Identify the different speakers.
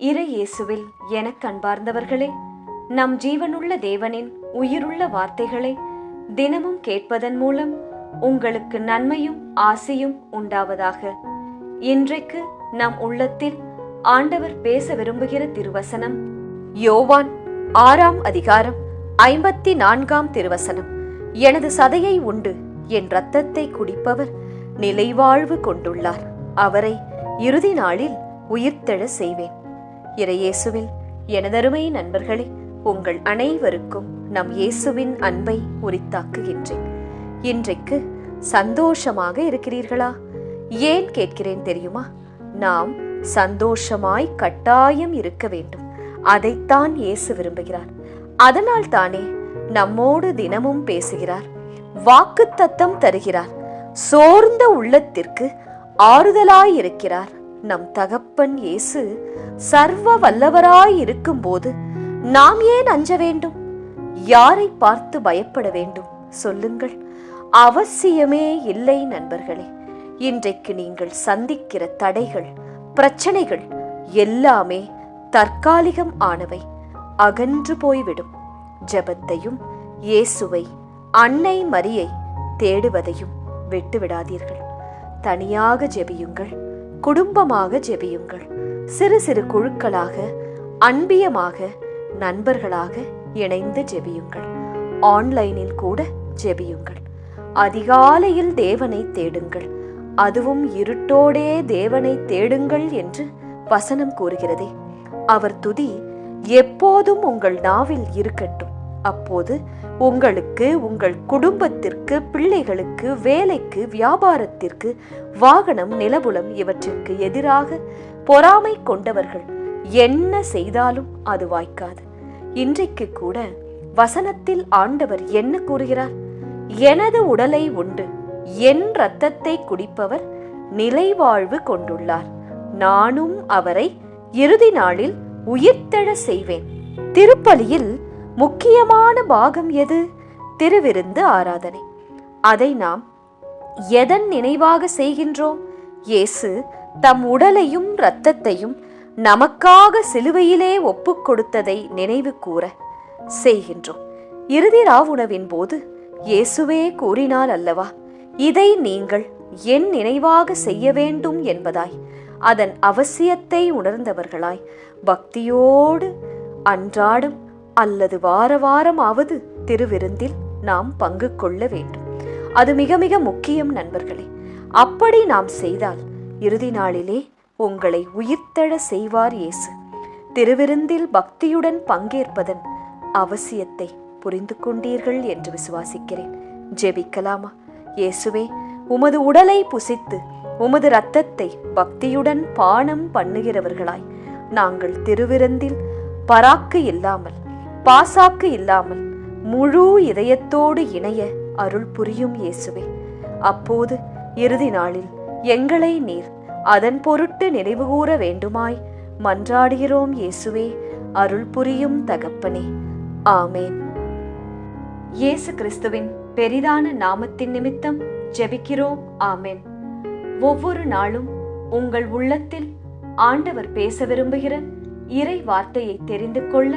Speaker 1: இறை இயேசுவில் எனக் கண்பார்ந்தவர்களே நம் ஜீவனுள்ள தேவனின் உயிருள்ள வார்த்தைகளை தினமும் கேட்பதன் மூலம் உங்களுக்கு நன்மையும் ஆசையும் உண்டாவதாக. இன்றைக்கு நம் உள்ளத்தில் ஆண்டவர் பேச விரும்புகிற திருவசனம் யோவான் ஆறாம் அதிகாரம் ஐம்பத்தி நான்காம் திருவசனம். எனது சதையை உண்டு என் ரத்தத்தை குடிப்பவர் நிலைவாழ்வு கொண்டுள்ளார். அவரை இறுதி நாளில் உயிர்த்தெழ செய்வேன். இறையேசுவில் எனதருமை நண்பர்களே உங்கள் அனைவருக்கும் நம் இயேசுவின் அன்பை உரித்தாக்குகின்றேன். இன்றைக்கு சந்தோஷமாக இருக்கிறீர்களா? ஏன் கேட்கிறேன் தெரியுமா? நாம் சந்தோஷமாய் கட்டாயம் இருக்க வேண்டும். அதைத்தான் இயேசு விரும்புகிறார். அதனால் தானே நம்மோடு தினமும் பேசுகிறார் வாக்குத்தத்தம் தருகிறார் சோர்ந்த உள்ளத்திற்கு ஆறுதலாய் இருக்கிறார். நம் தகப்பன் இயேசு சர்வ வல்லவராய் இருக்கும்போது நாம் ஏன் அஞ்ச வேண்டும்? யாரை பார்த்து பயப்பட வேண்டும்? சொல்லுங்கள். அவசியமே இல்லை நண்பர்களே. இன்றைக்கு நீங்கள் சந்திக்கிற தடைகள் பிரச்சனைகள் எல்லாமே தற்காலிகம் ஆனவை. அகன்று போய்விடும். ஜெபத்தையும் இயேசுவை அன்னை மரியை தேடுவதையும் விட்டுவிடாதீர்கள். தனியாக ஜெபியுங்கள். குடும்பமாக ஜெபியுங்கள். சிறு சிறு குழுக்களாக அன்பியமாக நண்பர்களாக இணைந்து ஜெபியுங்கள். ஆன்லைனில் கூட ஜெபியுங்கள். அதிகாலையில் தேவனை தேடுங்கள். அதுவும் இருட்டோடே தேவனை தேடுங்கள் என்று வசனம் கூறுகிறதே. அவர் துதி எப்போதும் உங்கள் நாவில் இருக்கட்டும். அப்போது உங்களுக்கு உங்கள் குடும்பத்திற்கு பிள்ளைகளுக்கு வேலைக்கு வியாபாரத்திற்கு வாகனம் நிலபுலம் இவற்றிற்கு எதிராக பொறாமை கொண்டவர்கள் என்ன செய்தாலும் அது வாய்க்காது. இன்றைக்கு கூட வசனத்தில் ஆண்டவர் என்ன கூறுகிறார்? எனது உடலை உண்டு என் இரத்தத்தை குடிப்பவர் நிலைவாழ்வு கொண்டுள்ளார். நானும் அவரை இறுதி நாளில் உயிர்த்தெழ செய்வேன். திருப்பலியில் முக்கியமான பாகம் எது? திருவிருந்து ஆராதனை. அதை நாம் எதன் நினைவாக செய்கின்றோம்? இயேசு தம் உடலையும் இரத்தத்தையும் நமக்காக சிலுவையிலே ஒப்புக் கொடுத்ததை நினைவு கூற செய்கின்றோம். இறுதி ராவுணவின் போது இயேசுவே கூறினால் அல்லவா இதை நீங்கள் என் நினைவாக செய்ய வேண்டும் என்பதாய் அதன் அவசியத்தை உணர்ந்தவர்களாய் பக்தியோடு அன்றாடம் அல்லது வார வாரமாவது திருவிருந்தில் நாம் பங்கு கொள்ள வேண்டும். அது மிக மிக முக்கியம் நண்பர்களே. அப்படி நாம் செய்தால் இறுதி நாளிலே உங்களை உயிர்த்தெழ செய்வார் இயேசு. திருவிருந்தில் பக்தியுடன் பங்கேற்பதன் அவசியத்தை புரிந்து கொண்டீர்கள் என்று விசுவாசிக்கிறேன். ஜெபிக்கலாமா? இயேசுவே உமது உடலை புசித்து உமது இரத்தத்தை பக்தியுடன் பானம் பண்ணுகிறவர்களாய் நாங்கள் திருவிருந்தில் பராக்கு இல்லாமல் பாசாக்கு இல்லாமல் முழு இதயத்தோடு இணைய அருள் புரியும் இயேசுவே. அப்போது இறுதி நாளில் எங்களை நீர் அதன் பொருட்டு நினைவுகூர வேண்டுமாய் மன்றாடுகிறோம் இயேசுவே அருள் புரியும் தகப்பனே. ஆமேன். இயேசு கிறிஸ்துவின் பெரிதான நாமத்தின் நிமித்தம் ஜெபிக்கிறோம். ஆமேன். ஒவ்வொரு நாளும் உங்கள் உள்ளத்தில் ஆண்டவர் பேச விரும்புகிற இறை வார்த்தையை தெரிந்து கொள்ள